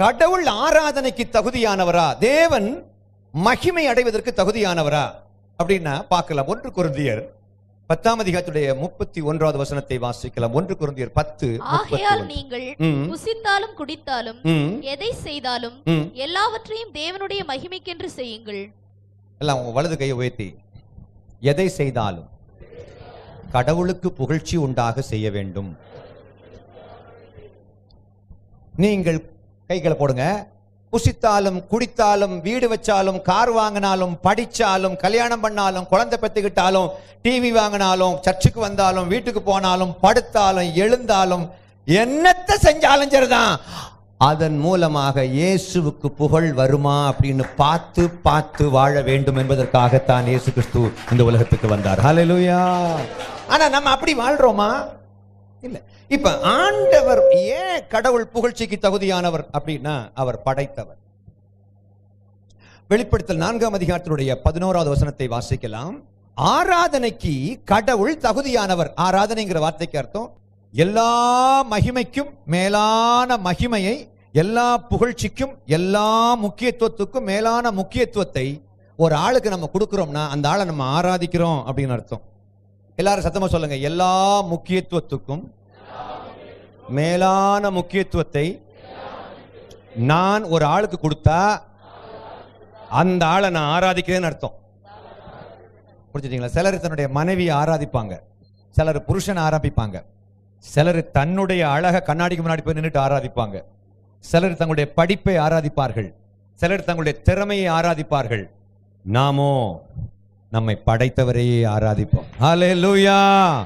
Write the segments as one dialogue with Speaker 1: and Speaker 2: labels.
Speaker 1: கடவுள் ஆராதனைக்கு தகுதியானவரா? தேவன் மகிமை அடைவதற்கு தகுதியானவரா? அப்படின்னா பார்க்கலாம். ஒன்று குருந்தியர் பத்தாம் அதிகாரத்துடைய முப்பத்தி ஒன்றாவது வசனத்தை வாசிக்கலாம். ஒன்று குருந்தியர் பத்து
Speaker 2: ஆகையால் நீங்கள். புசித்தாலும் குடித்தாலும் எதை செய்தாலும். எல்லாவற்றையும் தேவனுடைய மகிமைக்கென்று செய்யுங்கள்.
Speaker 1: எல்லாம் உங்க வலது கையை உயர்த்தி. எதை செய்தாலும் கடவுளுக்கு புகழ்ச்சி உண்டாக செய்ய வேண்டும். நீங்கள் கைகளை போடுங்க. புசித்தாலும் குடித்தாலும் வீடு வச்சாலும் கார் வாங்கினாலும் படிச்சாலும் கல்யாணம் பண்ணாலும் குழந்தை பெற்றுக்கிட்டாலும் டிவி வாங்கினாலும் சர்ச்சுக்கு வந்தாலும் வீட்டுக்கு போனாலும் படுத்தாலும் எழுந்தாலும் என்னத்தை செஞ்சாலும் சரிதான். அதன் மூலமாக இயேசுவுக்கு புகழ் வருமா அப்படின்னு பார்த்து பார்த்து வாழ வேண்டும் என்பதற்காகத்தான் இயேசு கிறிஸ்து இந்த உலகத்துக்கு வந்தார். ஹலோ ஆனா நம்ம அப்படி வாழ்றோமா? இல்ல. இப்ப ஆண்டவர் ஏன் கடவுள் புகழ்ச்சிக்கு தகுதியானவர் அப்படின்னா அவர் படைத்தவர். வெளிப்படுத்தல் நான்காம் அதிகாரத்தினுடைய பதினோராவது வசனத்தை வாசிக்கலாம். ஆராதனைக்கு கடவுள் தகுதியானவர். ஆராதனைங்கிற வார்த்தைக்கு அர்த்தம் எல்லா மகிமைக்கும் மேலான மகிமையை எல்லா புகழ்ச்சிக்கும் எல்லா முக்கியத்துவத்துக்கும் மேலான முக்கியத்துவத்தை ஒரு ஆளுக்கு நம்ம கொடுக்கிறோம்னா அந்த ஆளை நம்ம ஆராதிக்கிறோம் அப்படின்னு அர்த்தம். எல்லாரும் சத்தமா சொல்லுங்க. எல்லா முக்கியத்துவத்துக்கும் மேலான முக்கியத்துவத்தை நான் ஒரு ஆளுக்கு கொடுத்தா அந்த ஆளை நான் ஆராதிக்கிறேன்னு அர்த்தம். புரிஞ்சுட்டீங்களா சிலர் தன்னுடைய மனைவியை ஆராதிப்பாங்க. சிலர் புருஷனை ஆராதிப்பாங்க. சிலர் தன்னுடைய அழக கண்ணாடிக்கு முன்னாடி போய் நின்றுட்டு ஆராதிப்பாங்க. சிலர் தங்களுடைய படிப்பை ஆராதிப்பார்கள். சிலர் தங்களுடைய திறமையை ஆராதிப்பார்கள். நாமோ நம்மை படைத்தவரையே ஆராதிப்போம். ஹalleluya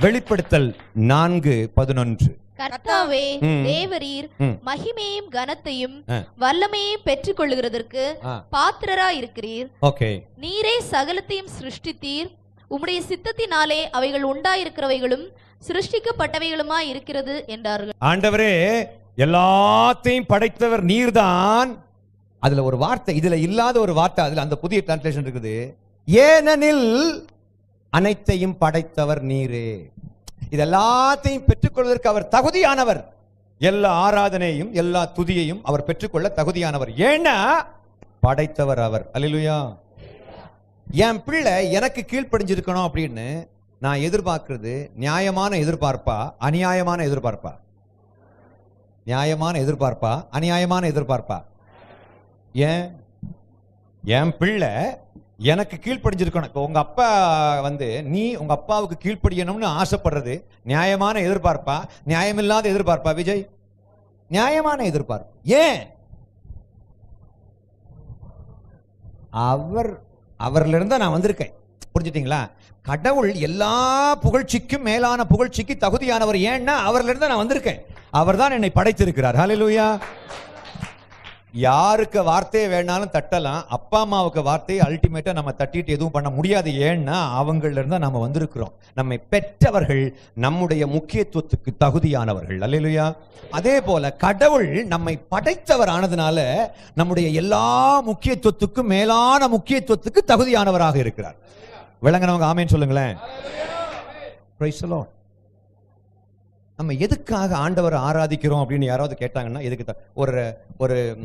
Speaker 1: வெளிப்படுத்தல் நான்கு பதினொன்று.
Speaker 2: கர்த்தாவே. தேவரீர். மகிமையும் கனத்தையும். வல்லமையும் பெற்றுக்கொள்ளுகிறதற்கு
Speaker 1: ஆ.
Speaker 2: பாத்திரரா இருக்கிறீர்.
Speaker 1: ஓகே.
Speaker 2: நீரே சகலத்தையும் சிருஷ்டித்தீர். உம்முடைய சித்தத்தினாலே அவைகள் உண்டாயிருக்கிறவைகளும் சிருஷ்டிக்கப்பட்டவைகளுமா இருக்கிறது என்றார்கள்.
Speaker 1: ஆண்டவரே எல்லாத்தையும் படைத்தவர் நீர்தான். அதுல ஒரு வார்த்தை இதுல இல்லாத ஒரு வார்த்தை அதுல அந்த புதிய டிரான்ஸ்லேஷன் இருக்குது. ஏனெனில் அனைத்தையும் படைத்தவர் நீரே. இது எல்லாத்தையும் பெற்றுக்கொள்வதற்கு அவர் தகுதியானவர். எல்லா ஆராதனையும் எல்லா துதியையும் அவர் பெற்றுக்கொள்ள தகுதியானவர். ஏன்னா படைத்தவர் அவர். அலிலுயா என் பிள்ளை எனக்கு கீழ்ப்படிஞ்சிருக்கணும் அப்படின்னு நான் எதிர்பார்க்கறது நியாயமான எதிர்பார்ப்பா அநியாயமான எதிர்பார்ப்பா? நியாயமான எதிர்பார்ப்பா அநியாயமான எதிர்பார்ப்பா? ஏன்? என் பிள்ளை எனக்கு கீழ்ப்படிஞ்சிருக்கணும். இப்போ உங்க அப்பா வந்து நீ உங்க அப்பாவுக்கு கீழ்ப்படியணும்னு ஆசைப்படுறது நியாயமான எதிர்பார்ப்பா? நியாயமில்லாத எதிர்பார்ப்பா விஜய்? நியாயமான எதிர்பார்ப்பு. ஏன்? அவர் அவர்ல இருந்தா நான் வந்திருக்கேன். புரிஞ்சுட்டீங்களா? கடவுள் எல்லா புகழ்ச்சிக்கும் மேலான புகழ்ச்சிக்கு தகுதியானவர். ஏன்னா அவர்லிருந்து நான் வந்திருக்கேன். அவர் தான் என்னை படைத்திருக்கிறார். ஹalleluya யாருக்கு வார்த்தையை வேணாலும் தட்டலாம் அப்பா அம்மாவுக்கு வார்த்தையை அல்டிமேட்டா நம்ம தட்டிட்டு எதுவும் பண்ண முடியாது. ஏன்னா அவங்கள இருந்தா நம்ம வந்திருக்கிறோம். நம்மை பெற்றவர்கள் நம்முடைய முக்கியத்துவத்துக்கு தகுதியானவர்கள். அல்லையா அதே போல கடவுள் நம்மை படைத்தவர் ஆனதுனால நம்முடைய எல்லா முக்கியத்துவத்துக்கும் மேலான முக்கியத்துவத்துக்கு தகுதியானவராக இருக்கிறார். விளங்கினவங்க ஆமேன்னு சொல்லுங்களேன். நம்ம எதுக்காக ஆண்டவர் ஆராதிக்கிறோம் அப்படின்னு யாராவது கேட்டாங்கன்னா எதுக்கு த- ஒரு ஒரு